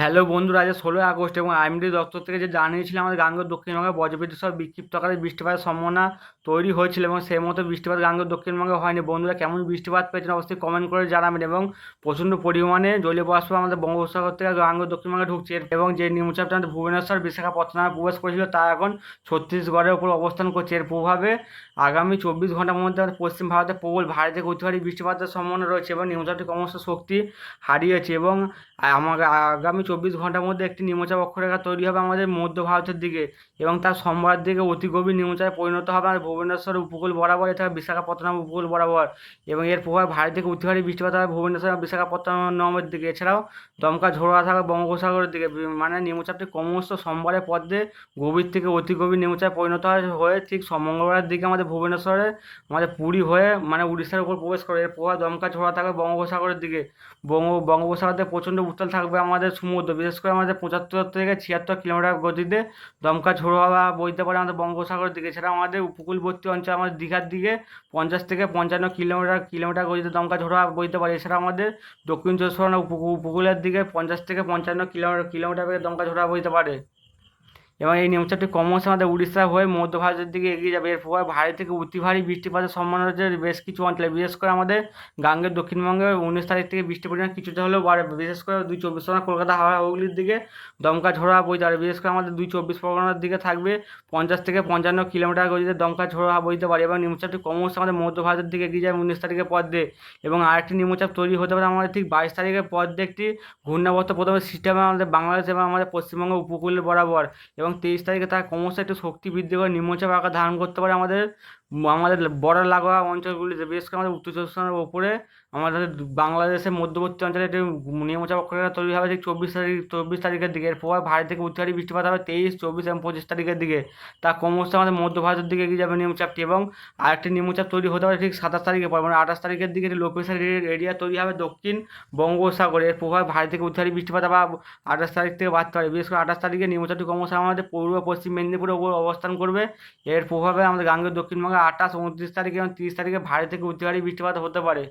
Hello বন্ধুরা, আজ ষোলোই আগস্ট এবং আইএমডি দপ্তর থেকে যে জানিয়েছিলাম আমাদের গাঙ্গের দক্ষিণবঙ্গে বজ্রবিদ্যুৎ সহ বিক্ষিপ্ত আকারে বৃষ্টিপাতের সম্ভাবনা তৈরি হয়েছিল এবং সেই মতো বৃষ্টিপাত গাঙ্গেয় দক্ষিণবঙ্গে হয়নি। বন্ধুরা, কেমন বৃষ্টিপাত পেয়েছেন অবশ্যই কমেন্ট করে জানাবেন এবং প্রচণ্ড পরিমাণে জলীয় বাষ্প আমাদের বঙ্গোপসাগর থেকে গাঙ্গেয় দক্ষিণবঙ্গে ঢুকছে। এবং যে নিম্নচাপটা আমাদের ভুবনেশ্বর, বিশাখাপত্তনমে প্রবেশ করেছিল, তা এখন ছত্তিশগড়ের উপর অবস্থান করছে। এর প্রভাবে আগামী চব্বিশ ঘণ্টার মধ্যে আমাদের পশ্চিম ভারতে প্রবল ভারী থেকে অতি ভারী বৃষ্টিপাতের সম্ভাবনা রয়েছে এবং নিম্নচাপটি ক্রমশ শক্তি হারিয়েছে এবং আমার আগামী চব্বিশ ঘণ্টার মধ্যে একটি নিম্নচাপ অক্ষরেখা তৈরি হবে আমাদের মধ্য ভারতের দিকে এবং তার সোমবার দিকে অতি গভীর নিম্নচাপে পরিণত হবে আমাদের ভুবনেশ্বর উপকূল বরাবর, এছাড়া বিশাখাপত্তনম উপকূল বরাবর এবং এর প্রভাবে ভারী থেকে অতি বৃষ্টিপাত হবে ভুবনেশ্বর এবং বিশাখাপত্তনমের দিকে। এছাড়াও দমকা ঝোড়া থাকবে বঙ্গোপসাগরের দিকে মানে নিম্নচাপটি ক্রমশ সোমবারের পর দিয়ে গভীর থেকে অতি গভীর নিম্নচাপে পরিণত হয় ঠিক মঙ্গলবারের দিকে আমাদের ভুবনেশ্বরে আমাদের পুরী হয়ে মানে উড়িষ্যার উপর প্রবেশ করে। এর প্রভাব দমকা ঝোড়া থাকবে বঙ্গোপসাগরের দিকে বঙ্গ বঙ্গোপসাগরে প্রচণ্ড উত্তাল থাকবে আমাদের সমুদ্র, বিশেষ করে আমাদের পঁচাত্তর থেকে ছিয়াত্তর কিলোমিটার গতিতে দমকা ঝোড়ো হাওয়া বইতে পারে আমাদের বঙ্গোপসাগরের দিকে। এছাড়া আমাদের উপকূলবর্তী অঞ্চল, আমাদের দীঘার দিকে পঞ্চাশ থেকে পঞ্চান্ন কিলোমিটার কিলোমিটার গতিতে দমকা ঝোড়া বইতে পারে। এছাড়া আমাদের দক্ষিণ চব্বিশ পরগনা উপকূ- উপকূলের দিকে পঞ্চাশ থেকে পঞ্চান্ন কিলোমিটার কিলোমিটার বেগে দমকা ঝোড়া বইতে পারে। এবং এই নিম্নচাপটি ক্রমশ আমাদের উড়িষ্যা হয়ে মধ্য ভারতের দিকে এগিয়ে যাবে। এর প্রভাবে ভারী থেকে অতি ভারী বৃষ্টিপাতের সম্ভাবনা রয়েছে। বেশ কিছু অঞ্চলে, বিশেষ করে আমাদের গাঙ্গের দক্ষিণবঙ্গে উনিশ তারিখ থেকে বৃষ্টির পরিমাণ কিছুটা হলেও বাড়বে। বিশেষ করে দুই চব্বিশ পরগনা, কলকাতা, হাওড়া, হুগলির দিকে দমকা ঝোড়া বইতে পারে। বিশেষ করে আমাদের দুই চব্বিশ পরগনার দিকে থাকবে পঞ্চাশ থেকে পঞ্চান্ন কিলোমিটার গতিতে দমকা ঝোড়া বইতে পারে। এবং নিম্নচাপটি ক্রমশ আমাদের মধ্য ভারতের দিকে এগিয়ে যাবে উনিশ তারিখের পর দিয়ে। এবং আরেকটি নিম্নচাপ তৈরি হতে পারে আমাদের ঠিক বাইশ তারিখের পর দিয়ে একটি ঘূর্ণাবর্ত প্রথমে সিস্টেম আমাদের বাংলাদেশ এবং আমাদের পশ্চিমবঙ্গ উপকূলের বরাবর। এবং তেইশ তারিখে তার ক্রমশ একটু শক্তি বৃদ্ধি করে নিম্নচাপ আকার ধারণ করতে পারে আমাদের আমাদের বর্ডার লাগোয়া অঞ্চলগুলিতে বিশেষ করে আমাদের উত্তর চব্বিশ পরগনার ওপরে, আমাদের বাংলাদেশের মধ্যবর্তী অঞ্চলে একটি নিম্নচাপ অক্ষরেখা তৈরি হবে ঠিক চব্বিশ তারিখ, চব্বিশ তারিখের দিকে। এর প্রভাব ভারী থেকে অতি ভারী বৃষ্টিপাত হবে তেইশ, চব্বিশ এবং পঁচিশ তারিখের দিকে। তা ক্রমশ আমাদের মধ্য ভারতের দিকে এগিয়ে যাবে নিম্নচাপটি এবং আরেকটি নিম্নচাপ তৈরি হতে পারে ঠিক সাতাশ তারিখের পর মানে আঠাশ তারিখের দিকে একটি লো প্রেশার এরিয়া তৈরি হবে দক্ষিণ বঙ্গোপসাগরে। এর প্রভাব ভারী থেকে অতি ভারী বৃষ্টিপাত বা আঠাশ তারিখ থেকে বাড়তে পারে। বিশেষ করে আঠাশ তারিখে নিম্নচাপটি ক্রমশ আমাদের পূর্ব পশ্চিম মেদিনীপুরের উপর অবস্থান করবে। এর প্রভাবে আমাদের গাঙ্গেয় দক্ষিণবঙ্গে আঠাশ উনত্রিশ তারিখে এবং তিরিশ তারিখে ভারী থেকে অতি ভারী বৃষ্টিপাত হতে পারে।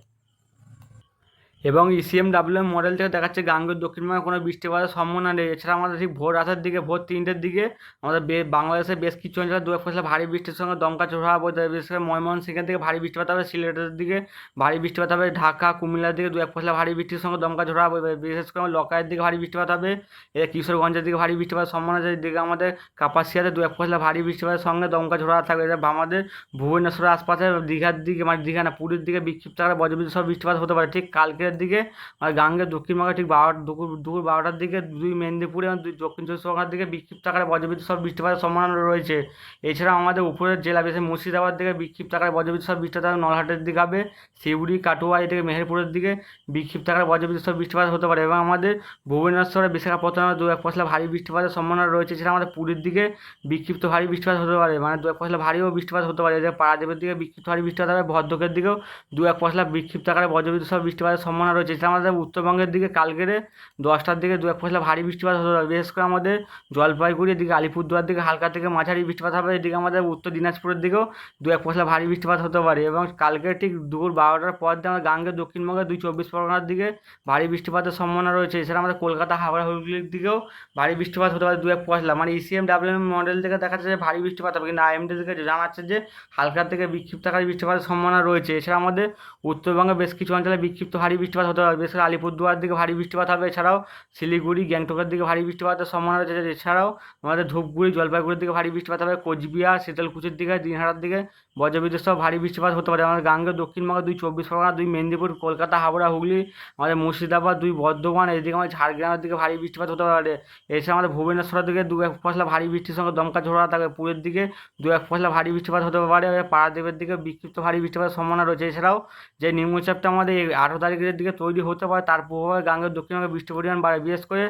এবং ইসিএম ডাব্লিউ মডেল থেকে দেখাচ্ছে গাঙ্গেয় দক্ষিণবঙ্গে কোনো বৃষ্টিপাতের সম্ভাবনা নেই। এছাড়া আমাদের ঠিক ভোর রাতের দিকে, ভোর তিনটের দিকে আমাদের বাংলাদেশের বেশ কিছু অঞ্চলে দু এক ফসলে ভারী বৃষ্টির সঙ্গে দমকা ঝোড়া হবে বিশেষ করে ময়মনসিংহের দিকে ভারী বৃষ্টিপাত হবে, সিলেটের দিকে ভারী বৃষ্টিপাত হবে, ঢাকা, কুমিল্লার দিকে দু এক ফসলে ভারী বৃষ্টির সঙ্গে দমকা ঝোড়া বইবে বিশেষ করে লকায়ের দিকে ভারী বৃষ্টিপাত হবে, এ কিশোরগঞ্জের দিকে ভারী বৃষ্টিপাতের সম্ভাবনা আছে। এদিকে আমাদের কাপাসিয়াতে দু এক ফসলে ভারী বৃষ্টিপাতের সঙ্গে দমকা ঝোড়া থাকবে। এটা আমাদের ভুবনেশ্বরের আশপাশে দীঘার দিকে মানে দীঘা না, পুরীর দিকে বিক্ষিপ্ত বজ্রবিদ্যুৎ সব বৃষ্টিপাত হতে পারে। ঠিক কালকের দিকে আর গাঙ্গের দক্ষিণবঙ্গে ঠিক বারোটা দুপুর দুপুর বারোটার দিকে দুই মেদিনীপুরে এবং দুই দক্ষিণ চব্বিশ পরগনার দিকে বিক্ষিপ্ত আকারে বজ্রবিদ্যুৎ সহ বৃষ্টিপাতের সম্ভাবনা রয়েছে। এছাড়াও আমাদের উপরের জেলা বিশেষ মুর্শিদাবাদ দিকে বিক্ষিপ্ত আকারে বজ্রবিদ্যুৎ সহ বৃষ্টিপাত নলহাটের দিকে হবে, শিউড়ি কাটুয়া এদিকে মেহেরপুরের দিকে বিক্ষিপ্ত আকারে বজ্রবিদ্যুৎ সহ বৃষ্টিপাত হতে পারে এবং আমাদের ভুবনেশ্বরে বিশাখাপত্তনমে দু এক পশলা ভারী বৃষ্টিপাতের সম্ভাবনা রয়েছে। এছাড়া আমাদের পুরীর দিকে বিক্ষিপ্ত ভারী বৃষ্টিপাত হতে পারে মানে দু এক পশলা ভারীও বৃষ্টিপাত হতে পারে। যে পারাদ্বীপের দিকে বিক্ষিপ্ত ভারী বৃষ্টিপাত হবে। ভদ্রকের দিকেও দু এক পশলা বিক্ষিপ্ত আকারে বজ্রবিদ্যুৎ সহ বৃষ্টিপাতের সম্ভাবনা রয়েছে। এছাড়া আমাদের উত্তরবঙ্গের দিকে কালকেরে দশটার দিকে দু এক পশলা ভারী বৃষ্টিপাত হতে পারে। বিশেষ করে আমাদের জলপাইগুড়ির দিকে, আলিপুরদুয়ার দিকে হালকা থেকে মাঝারি বৃষ্টিপাত হবে। এদিকে আমাদের উত্তর দিনাজপুরের দিকেও দু এক পশলা ভারী বৃষ্টিপাত হতে পারে এবং কালকে ঠিক দুপুর বারোটার পর দিয়ে আমাদের গাঙ্গের দক্ষিণবঙ্গে দুই চব্বিশ পরগনার দিকে ভারী বৃষ্টিপাতের সম্ভাবনা রয়েছে। এছাড়া আমাদের কলকাতা, হাওড়া, হুগলির দিকেও ভারী বৃষ্টিপাত হতে পারে দু এক পশলা মানে ইসিএম ডাব্লিউএম মডেল থেকে দেখা যাচ্ছে যে ভারী বৃষ্টিপাত হবে। কিন্তু আইএমডি থেকে জানাচ্ছে যে হালকা থেকে বিক্ষিপ্তকারী বৃষ্টিপাতের সম্ভাবনা রয়েছে। এছাড়া আমাদের উত্তরবঙ্গে বেশ কিছু অঞ্চলে বিক্ষিপ্ত ভারী বৃষ্টিপাত হতে পারে, বিশেষ করে আলিপুরদুয়ার দিকে ভারী বৃষ্টিপাত হবে, এছাড়াও শিলিগুড়ি, গ্যাংটকের দিকে ভারী বৃষ্টিপাতের সম্ভাবনা রয়েছে, এছাড়াও আমাদের ধূপগুড়ি, জলপাইগুড়ির দিকে ভারী বৃষ্টিপাত হবে, কোচবিহার, শীতলকুচির দিকে, দিনহাটার দিকে বজ্রবিদ্যুৎ সহ ভারী বৃষ্টিপাত হতে পারে, আমাদের গাঙ্গে, দক্ষিণবঙ্গে দুই, চব্বিশ পরগনা, দুই, মেদিনীপুর, কলকাতা, হাওড়া, হুগলি, আমাদের মুর্শিদাবাদ দুই, বর্ধমান, এদিকে আমাদের ঝাড়গ্রামের দিকে ভারী বৃষ্টিপাত হতে পারে, এছাড়া আমাদের ভুবনেশ্বরের দিকে দু এক পশলা ভারী বৃষ্টির সঙ্গে দমকা ঝোড়া থাকবে পুরের দিকে দু এক পশলা ভারী বৃষ্টিপাত হতে পারে এবার পারাদ্বীপের দিকে বিক্ষিপ্ত ভারী বৃষ্টিপাতের সম্ভাবনা রয়েছে, এছাড়াও যে নিম্নচাপটা আমাদের আঠেরো তারিখের দিকে তৈরি হতে পারে। তার প্রভাবে গাঙ্গের দক্ষিণবঙ্গে বৃষ্টির পরিমাণ বাড়ে। বিশেষ করে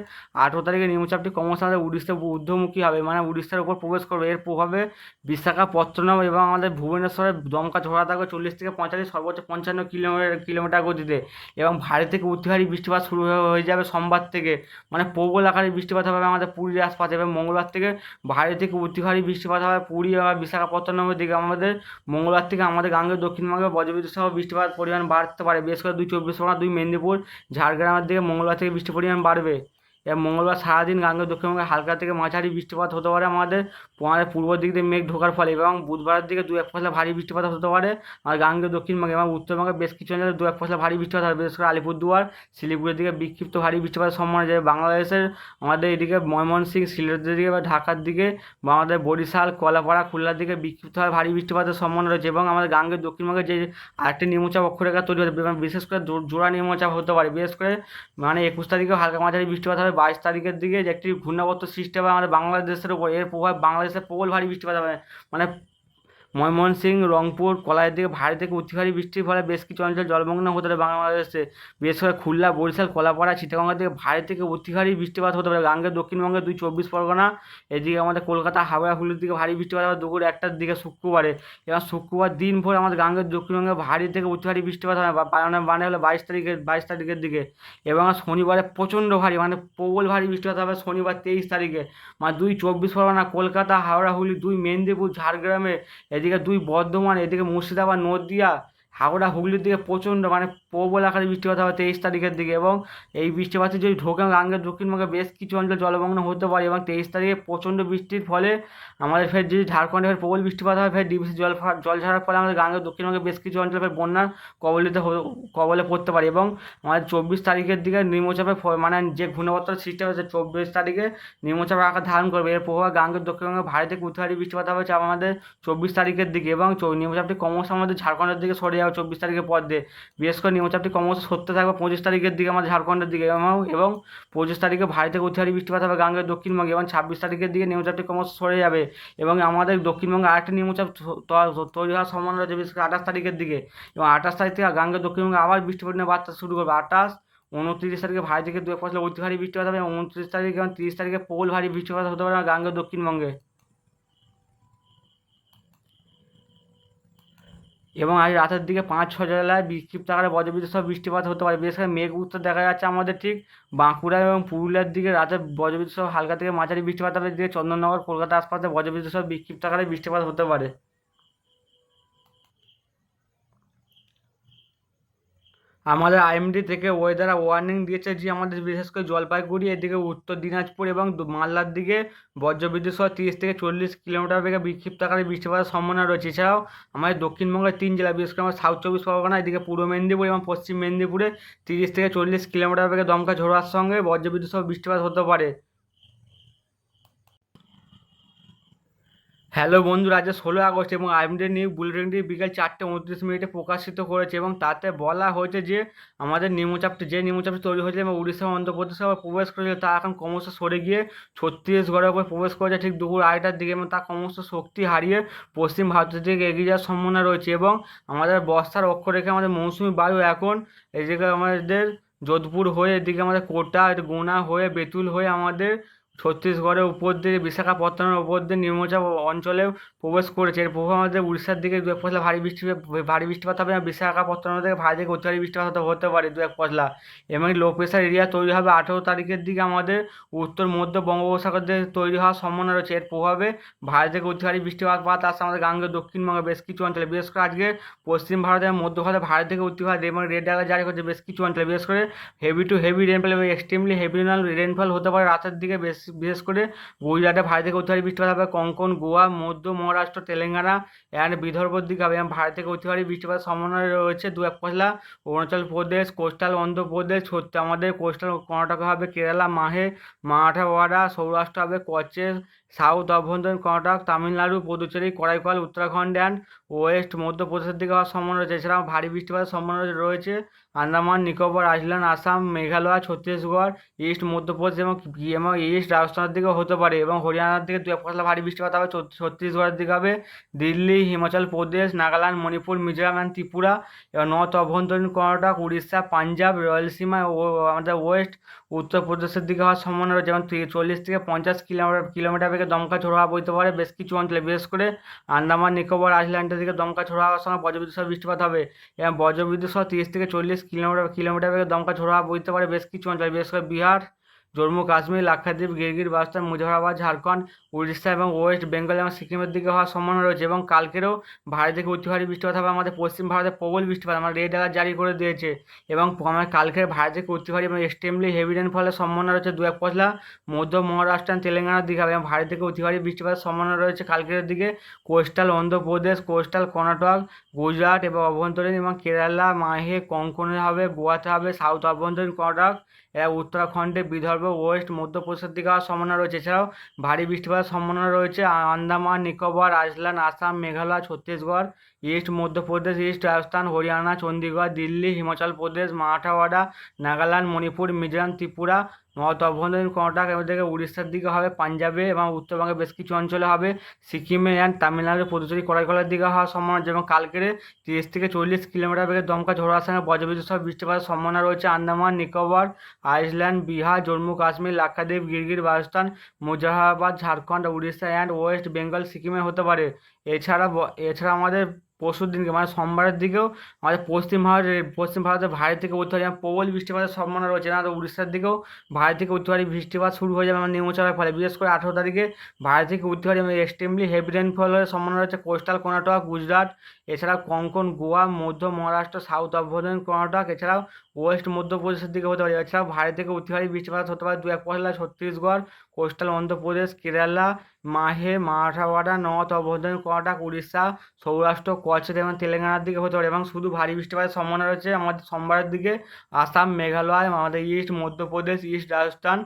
আঠেরো তারিখে নিম্নচাপটি ক্রমশ আমাদের উড়িষ্যা ঊর্ধ্বমুখী হবে। মানে উড়িষ্যার উপর প্রবেশ করবে। এর প্রভাবে বিশাখাপত্তনম এবং আমাদের ভুবনেশ্বরের দমকা ঝোড়া থাকবে চল্লিশ থেকে পঁয়তাল্লিশ, সর্বোচ্চ পঞ্চান্ন কিলোমিটার কিলোমিটার গতিতে এবং ভারী থেকে অতি ভারী বৃষ্টিপাত শুরু হয়ে যাবে সোমবার থেকে। মানে প্রবল আকারে বৃষ্টিপাত হবে আমাদের পুরীর আশপাশে এবং মঙ্গলবার থেকে ভারী থেকে অতি ভারী বৃষ্টিপাত হবে পুরী এবং বিশাখাপত্তনমের দিকে আমাদের মঙ্গলবার থেকে আমাদের গাঙ্গের দক্ষিণবঙ্গে বজ্রবিদ্যুৎ সহ বৃষ্টিপাত পরিমাণ বাড়তে পারে। বিশেষ করে দুই চব্বিশ পরগনা দুই মেদিনীপুর ঝাড়গ্রামের দিকে মঙ্গলবার থেকে বৃষ্টির পরিমাণ বাড়বে। এবং মঙ্গলবার সারাদিন গাঙ্গেয় দক্ষিণবঙ্গে হালকা থেকে মাঝারি বৃষ্টিপাত হতে পারে আমাদের পূর্ব দিক দিয়ে মেঘ ঢোকার ফলে এবং বুধবারের দিকে দু এক পশলা ভারী বৃষ্টিপাত হতে পারে। আর গাঙ্গেয় দক্ষিণবঙ্গে এবং উত্তরবঙ্গে বেশ কিছু অঞ্চলে দু এক পশলা ভারী বৃষ্টিপাত হবে, বিশেষ করে আলিপুরদুয়ার, শিলিগুড়ির দিকে বিক্ষিপ্ত ভারী বৃষ্টিপাতের সম্ভাবনা যে বাংলাদেশের আমাদের এদিকে ময়মনসিংহ, সিলেটের দিকে বা ঢাকার দিকে বা আমাদের বরিশাল, কলাপাড়া, খুলনার দিকে বিক্ষিপ্তভাবে ভারী বৃষ্টিপাতের সম্ভাবনা রয়েছে এবং আমাদের গাঙ্গের দক্ষিণবঙ্গে যে আরেকটি নিম্নচাপ অক্ষরেখা তৈরি হতে বিশেষ করে জোড়া নিম্নচাপ হতে পারে। বিশেষ করে মানে একুশ তারিখে হালকা মাঝারি বৃষ্টিপাত হবে। বাইশ তারিখের দিকে যে একটি ঘূর্ণাবর্ত সৃষ্টি হবে আমাদের বাংলাদেশের উপর এর প্রভাব বাংলাদেশের প্রবল ভারী বৃষ্টিপাত হবে। মানে ময়মনসিংহ, রংপুর, কলাইয়ের দিকে ভারী থেকে অতিভারী বৃষ্টির ফলে বেশ কিছু অঞ্চল জলমগ্ন হতে পারে বাংলাদেশে। বিশেষ করে খুলনা, বরিশাল, কলাপাড়া চিটাগঙ্গের দিকে ভারী থেকে অতিভারী বৃষ্টিপাত হতে পারে। গাঙ্গের দক্ষিণবঙ্গে দুই চব্বিশ পরগনা, এদিকে আমাদের কলকাতা, হাওড়া, হুগলির দিকে ভারী বৃষ্টিপাত হবে। দুপুর একটার দিকে শুক্রবারে। এবং শুক্রবার দিন ভোর আমাদের গাঙ্গের দক্ষিণবঙ্গে ভারী থেকে অতিভারী বৃষ্টিপাত হবে। বা মানে মানে হলো বাইশ তারিখের বাইশ তারিখের দিকে। এবং শনিবারে প্রচণ্ড ভারী মানে প্রবল ভারী বৃষ্টিপাত হবে শনিবার তেইশ তারিখে। মানে দুই চব্বিশ পরগনা, কলকাতা, হাওড়া, হুগলি, দুই মেদিনীপুর, ঝাড়গ্রামে এদিকে দুই বর্ধমান এদিকে মুর্শিদাবাদ নদিয়া হাওড়া হুগলির দিকে প্রচণ্ড মানে প্রবল আকারে বৃষ্টিপাত হবে তেইশ তারিখের দিকে এবং এই বৃষ্টিপাতে যদি ঢোকে গাঙ্গের দক্ষিণবঙ্গে বেশ কিছু অঞ্চল জলমগ্ন হতে পারে এবং তেইশ তারিখে প্রচণ্ড বৃষ্টির ফলে আমাদের ফের যদি ঝাড়খণ্ডে ফের প্রবল বৃষ্টিপাত হয় ফের ডিবিসি জল জল ছাড়ার ফলে আমাদের গাঙ্গের দক্ষিণবঙ্গে বেশ কিছু অঞ্চল ফের বন্যার কবলিত কবলে পড়তে পারে এবং আমাদের চব্বিশ তারিখের দিকে নিম্নচাপের ফ- মানে যে ঘূর্ণাবর্ত সৃষ্টি হয়েছে চব্বিশ তারিখে নিম্নচাপের আকার ধারণ করবে। এর প্রভাব গাঙ্গের দক্ষিণবঙ্গে ভারী থেকে উত্তরভারী বৃষ্টিপাত হবে আমাদের চব্বিশ তারিখের দিকে এবং নিম্নচাপটি ক্রমশ আমাদের ঝাড়খণ্ডের দিকে সরে যাবে চব্বিশ তারিখের পর দিয়ে। বিশেষ করে নিম্নচাপটি ক্রমশ সরতে থাকবে। পঁচিশ তারিখের দিকে আমাদের ঝাড়খণ্ডের দিকে এবং পঁচিশ তারিখে ভারী থেকে উত্তরভারী বৃষ্টিপাত হবে গাঙ্গের দক্ষিণবঙ্গে এবং ছাব্বিশ তারিখের দিকে নিম্নচাপটি ক্রমশ সরে যাবে এবং আমাদের দক্ষিণবঙ্গে আরেকটা নিম্নচাপ তৈরি হওয়ার সম্ভাবনা রয়েছে, বিশেষ করে আঠাশ তারিখের দিকে। এবং আঠাশ তারিখ থেকে গাঙ্গের দক্ষিণবঙ্গে আবার বৃষ্টিপাত নিয়ে বার্তা শুরু করবে। আঠাশ, উনত্রিশ তারিখে ভারী থেকে দু এক পশলা অতি ভারী বৃষ্টিপাত হবে এবং উনত্রিশ তারিখে এবং তিরিশ তারিখে প্রবল ভারী বৃষ্টিপাত হতে পারে গাঙ্গের দক্ষিণবঙ্গে। এবং আজ রাতের দিকে পাঁচ, ছ জেলায় বিক্ষিপ্ত আকারে বজ্রবিদ্যুৎ সহ বৃষ্টিপাত হতে পারে। বিশেষ করে মেঘ উত্তর দেখা যাচ্ছে আমাদের ঠিক বাঁকুড়া এবং পুরুলিয়ার দিকে। রাতে বজ্রবিদ্যুৎ সহ হালকা থেকে মাঝারি বৃষ্টিপাত হবে। দিকে চন্দননগর, কলকাতা আশপাশে বজ্রবিদ্যুৎ সহ বিক্ষিপ্ত আকারে বৃষ্টিপাত হতে পারে। আমাদের আইএমডি থেকে ওয়েদার ওয়ার্নিং দিয়েছে যে আমাদের বিশেষ করে জলপাইগুড়ি, এদিকে উত্তর দিনাজপুর এবং মালদার দিকে বজ্রবিদ্যুৎ সহ তিরিশ থেকে চল্লিশ কিলোমিটার বেগে বিক্ষিপ্ত আকারে বৃষ্টিপাতের সম্ভাবনা রয়েছে। এছাড়াও আমাদের দক্ষিণবঙ্গের তিন জেলা, বিশেষ করে আমাদের সাউথ চব্বিশ পরগনা, এদিকে পূর্ব মেদিনীপুর এবং পশ্চিম মেদিনীপুরে তিরিশ থেকে চল্লিশ কিলোমিটার বেগে দমকা ঝোড়ার সঙ্গে বজ্রবিদ্যুৎ সহ বৃষ্টিপাত হতে পারে। হ্যালো বন্ধুরা, আজ ষোলো আগস্ট এবং আইএমডি নিউ বুলেটিনটি বিকেল চারটে উনত্রিশ মিনিটে প্রকাশিত করেছে এবং তাতে বলা হয়েছে যে আমাদের নিম্নচাপটি যে নিম্নচাপটি তৈরি হয়েছে এবং উড়িষ্যা, অন্ধ্রপ্রদেশে আবার প্রবেশ করেছিল তা এখন ক্রমশ সরে গিয়ে ছত্তিশগড়ের উপর প্রবেশ করেছে। ঠিক দুপুর আড়াইটার দিকে এবং তা ক্রমশ শক্তি হারিয়ে পশ্চিম ভারতের দিকে এগিয়ে যাওয়ার সম্ভাবনা রয়েছে এবং আমাদের বর্ষার অক্ষরেখে আমাদের মৌসুমি বায়ু এখন এদিকে আমাদের যোধপুর হয়ে, এদিকে আমাদের কোটা গুনা হয়ে, বেতুল হয়ে আমাদের ছত্তিশগড়ের উপর দিয়ে, বিশাখাপত্তনমের উপর দিয়ে নিম্নচাপ অঞ্চলে প্রবেশ করেছে। এর প্রভাব আমাদের উড়িষ্যার দিকে দু এক পশলা ভারী বৃষ্টি, ভারী বৃষ্টিপাত হবে বিশাখাপত্তনম থেকে ভারী থেকে অতি ভারী বৃষ্টিপাত হতে পারে দু এক পশলা। এবং লো প্রেশার এরিয়া তৈরি হবে আঠেরো তারিখের দিকে আমাদের উত্তর, মধ্য বঙ্গোপসাগর দিয়ে তৈরি হওয়ার সম্ভাবনা রয়েছে। এর প্রভাবে ভারী থেকে অতি ভারী বৃষ্টিপাত পাত আসছে আমাদের গাঙ্গের দক্ষিণবঙ্গে বেশ কিছু অঞ্চলে। বিশেষ করে আজকে পশ্চিম ভারত এবং মধ্য ভারতে ভারী থেকে অতি ভারী এবং রেড অ্যালার্ট জারি করছে বেশ কিছু অঞ্চলে। বিশেষ করে হেভি টু হেভি রেনফল এবং এক্সট্রিমলি হেভি রেনফল হতে পারে রাতের দিকে বেশ বিশেষ করে গুজরাটে ভারী থেকে অতি ভারী বৃষ্টিপাত হবে। কঙ্কন, গোয়া, মধ্য মহারাষ্ট্র, তেলেঙ্গানা অ্যান্ড বিদর্ভর দিকে হবে। এবং ভারী থেকে অতি ভারী বৃষ্টিপাতের সম্ভাবনা রয়েছে দু এক পশলা অরুণাচল প্রদেশ, কোস্টাল অন্ধ্রপ্রদেশ হচ্ছে আমাদের কোস্টাল কর্ণাটক হবে। কেরালা, মাহে, মারাঠাওয়াড়া, সৌরাষ্ট্র হবে। কচ্ছে সাউথ অভ্যন্তরীণ কর্ণাটক, তামিলনাড়ু, পুদুচেরি করাইকাল উত্তরাখণ্ড অ্যান্ড ওয়েস্ট মধ্যপ্রদেশের দিকে হওয়ার সম্ভাবনা রয়েছে। এছাড়াও ভারী বৃষ্টিপাতের সম্ভাবনা রয়েছে। আন্দামান, নিকোবর আইল্যান্ড আসাম, মেঘালয়, ছত্তিশগড়, ইস্ট মধ্যপ্রদেশ এবং এবং ইস্ট, রাজস্থানের দিকেও হতে পারে এবং হরিয়ানার দিকে দু এক পশলা ভারী বৃষ্টিপাত হবে। ছত্তি- ছত্তিশগড়ের দিকে হবে দিল্লি, হিমাচল প্রদেশ, নাগাল্যান্ড, মণিপুর, মিজোরাম অ্যান্ড ত্রিপুরা। এবং নর্থ অভ্যন্তরীণ কর্ণাটক, উড়িষ্যা, পাঞ্জাব রয়লসীমা ও আমাদের ওয়েস্ট উত্তরপ্রদেশের দিকে হওয়ার সম্ভাবনা রয়েছে। যেমন চল্লিশ থেকে পঞ্চাশ কিলোমিটার কিলোমিটার বেগে দমকা ঝোড়ো হাওয়া বইতে পারে। বেশ কিছু অঞ্চলে, বিশেষ করে আন্দামান, নিকোবর আইল্যান্ডের দিকে দমকা ঝোড়ো হাওয়ার সঙ্গে বজ্রবিদ্যুৎ সহ বৃষ্টিপাত হবে। এবং বজ্রবিদ্যুৎ সহ তিরিশ থেকে চল্লিশ কিলোমিটার কিলোমিটার বেগে দমকা ঝোড়ো হাওয়া বইতে পারে। বেশ কিছু অঞ্চলে, বিশেষ করে বিহার জম্মু কাশ্মীর, লাক্ষাদ্বীপ, গিরগির বাস্তান মুজাফরাবাদ, ঝাড়খণ্ড, উড়িষ্যা এবং ওয়েস্ট বেঙ্গল এবং সিকিমের দিকে হওয়ার সম্ভাবনা রয়েছে এবং কালকেরও ভারী থেকে অতি ভারী বৃষ্টিপাত হবে। আমাদের পশ্চিম ভারতে প্রবল বৃষ্টিপাত আমার রেড অ্যালার্ট জারি করে দিয়েছে এবং আমার কালকের ভারী থেকে অতি ভারী এবং এক্সট্রিমলি হেভি রেনফলের সম্ভাবনা রয়েছে দু এক পশলা। মধ্য মহারাষ্ট্র তেলেঙ্গানার দিকে হবে এবং ভারী থেকে অতি ভারী বৃষ্টিপাতের সম্ভাবনা রয়েছে কালকের দিকে। কোস্টাল অন্ধ্রপ্রদেশ, কোস্টাল কর্ণাটক, গুজরাট এবং অভ্যন্তরীণ এবং কেরালা, মাহে, কঙ্কনে হবে, গোয়াতে হবে সাউথ অভ্যন্তরীণ কর্ণাটক এরা উত্তরাখণ্ডে বিদর্ভ, ওয়েস্ট, মধ্যপ্রদেশের দিকে হওয়ার সম্ভাবনা রয়েছে। এছাড়াও ভারী বৃষ্টিপাতের সম্ভাবনা রয়েছে Andaman, Nicobar, island, Assam, Meghalaya, Chhattisgarh east Madhya Pradesh, east Rajasthan, Haryana Chandigarh Delhi, Himachal Pradesh, Marathwada, Nagaland, Manipur, Mizoram, Tripura, north অভ্যন্তরীণ, কর্ণাটক এবং থেকে উড়িষ্যার দিকে হবে, পাঞ্জাবে এবং উত্তরবঙ্গে বেশ কিছু অঞ্চলে হবে, সিকিমে অ্যান্ড তামিলনাড়ু পুদুচেরি করাইকলার দিকে হওয়ার সম্ভাবনা যেমন কালকের তিরিশ থেকে চল্লিশ কিলোমিটার বেগে দমকা ঝোড়ার সঙ্গে বজ্রবিদ্যুৎ সহ বৃষ্টিপাতের সম্ভাবনা রয়েছে, আন্দামান, নিকোবর, আইসল্যান্ড, বিহার, জম্মু, কাশ্মীর, লাক্ষাদ্বীপ, গিরগির, রাজস্থান মুজাফরাবাদ ঝাড়খণ্ড, উড়িষ্যা অ্যান্ড ওয়েস্ট বেঙ্গল, সিকিমে হতে পারে। এছাড়া এছাড়া আমাদের পরশুর দিনকে মানে সোমবারের দিকেও আমাদের পশ্চিম ভারতে পশ্চিম ভারতে ভারী থেকে যেমন প্রবল বৃষ্টিপাতের সম্ভাবনা রয়েছে, না উড়িষ্যার দিকেও ভারী থেকে উত্তর ভারী বৃষ্টিপাত শুরু হয়ে যাবে আমার নিম্নচাপের ফলে। বিশেষ করে আঠেরো তারিখে ভারী থেকে উত্তর ভারী এক্সট্রিমলি হেভি রেনফলের সম্ভাবনা রয়েছে কোস্টাল কর্ণাটক গুজরাট এছাড়া কোঙ্কন গোয়া মধ্য মহারাষ্ট্র সাউথ অভ্যন্তরীণ কর্ণাটক এছাড়াও ওয়েস্ট মধ্যপ্রদেশের দিকে হতে পারে। এছাড়াও ভারী থেকে অতি ভারী বৃষ্টিপাত হতে পারে দু এক পশলা ছত্তিশগড় কোস্টাল অন্ধ্রপ্রদেশ কেরালা মাহে মারাঠাওয়াড়া নর্থ অভ্যন্তরীণ কর্ণাটক উড়িষ্যা সৌরাষ্ট্র কচ্ছ এবং তেলেঙ্গানার দিকে হতে পারে এবং শুধু ভারী বৃষ্টিপাতের সম্ভাবনা রয়েছে। আমাদের সোমবারের দিকে আসাম, মেঘালয়, আমাদের ইস্ট, মধ্যপ্রদেশ, ইস্ট রাজস্থান,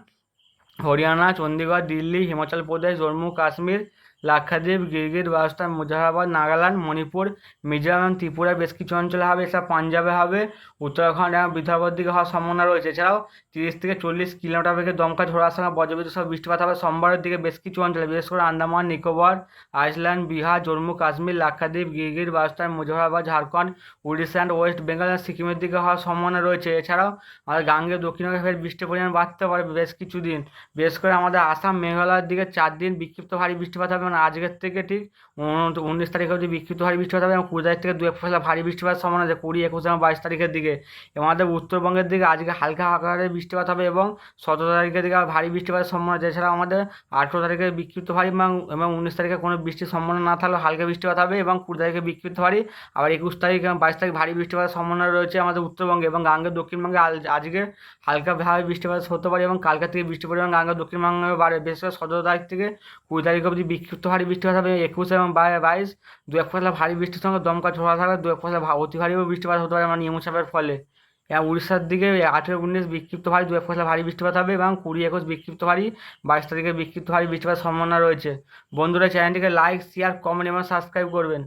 হরিয়ানা চণ্ডীগড় দিল্লি, হিমাচল প্রদেশ, জম্মু, কাশ্মীর লাক্ষাদ্বীপ গিরগির রাজস্থান মুজাফরাবাদ নাগাল্যান্ড, মণিপুর, মিজোরাম এবং ত্রিপুরার বেশ কিছু অঞ্চলে হবে। এছাড়া পাঞ্জাবে হবে, উত্তরাখণ্ড এবং বিদর্ভের দিকে হওয়ার সম্ভাবনা রয়েছে। এছাড়াও তিরিশ থেকে চল্লিশ কিলোমিটার বেগে দমকা ঝোড়ার সঙ্গে বজ্রবিদ্যুৎ সহ বৃষ্টিপাত হবে। সোমবারের দিকে বেশ কিছু অঞ্চলে, বিশেষ করে আন্দামান, নিকোবর, আইসল্যান্ড, বিহার, জম্মু, কাশ্মীর, লাক্ষাদ্বীপ গিরগির রাজস্থান মুজাফরাবাদ ঝাড়খণ্ড, উড়িষ্যা অ্যান্ড ওয়েস্ট বেঙ্গল এবং সিকিমের দিকে হওয়ার সম্ভাবনা রয়েছে। এছাড়াও আমাদের গাঙ্গে দক্ষিণবঙ্গে ফের বৃষ্টির পরিমাণ বাড়তে পারে বেশ কিছুদিন। বিশেষ করে আমাদের আসাম, মেঘালয়ের দিকে চার দিন বিক্ষিপ্ত ভারী বৃষ্টিপাত হবে। মানে আজকের থেকে ঠিক উন- উনিশ তারিখে অবধি বিক্ষিপ্ত ভারী বৃষ্টিপাত হবে এবং কুড়ি তারিখ থেকে দু এক ফসলা ভারী বৃষ্টিপাত সম্ভাবনা আছে। কুড়ি, একুশ এবং বাইশ তারিখের দিকে। এবং আমাদের উত্তরবঙ্গের দিকে আজকে হালকা আকারে বৃষ্টিপাত হবে এবং সতেরো তারিখের দিকে ভারী বৃষ্টিপাতের সম্ভাবনা আছে। এছাড়া আমাদের আঠেরো তারিখে বিক্ষিপ্ত ভারী এবং উনিশ তারিখে কোনো বৃষ্টির সম্ভাবনা না থাকলেও হালকা বৃষ্টিপাত হবে এবং কুড়ি তারিখে বিক্ষিপ্ত ভারী, আবার একুশ তারিখ এবং বাইশ তারিখ ভারী বৃষ্টিপাতের সম্ভাবনা রয়েছে আমাদের উত্তরবঙ্গে এবং গাঙ্গের দক্ষিণবঙ্গে আজকে হালকা ভাবে বৃষ্টিপাত হতে পারে এবং কালকা থেকে বৃষ্টির পরিমাণ গাঙ্গের দক্ষিণবঙ্গে বাড়ে বিশেষ করে সতেরো তারিখ থেকে কুড়ি তারিখ অবধি বিক্ষিপ্ত ভারী বৃষ্টিপাত হবে একুশ এবং বাইশ, দু এক ফসলা ভারী বৃষ্টির সঙ্গে দমকা ঝোড়া থাকবে দু এক ফসলা অতি ভারীও বৃষ্টিপাত হতে পারে আমার নিম্নচাপের ফলে। এবং উড়িষ্যার দিকে আঠেরো উনিশ বিক্ষিপ্ত ভারী, দু এক ফসলা ভারী বৃষ্টিপাত হবে এবং কুড়ি একুশ বিক্ষিপ্ত ভারী, বাইশ তারিখে বিক্ষিপ্ত ভারী বৃষ্টিপাত সম্ভাবনা রয়েছে। বন্ধুরা, চ্যানেলটিকে লাইক শেয়ার কমেন্ট এবং সাবস্ক্রাইব করবেন।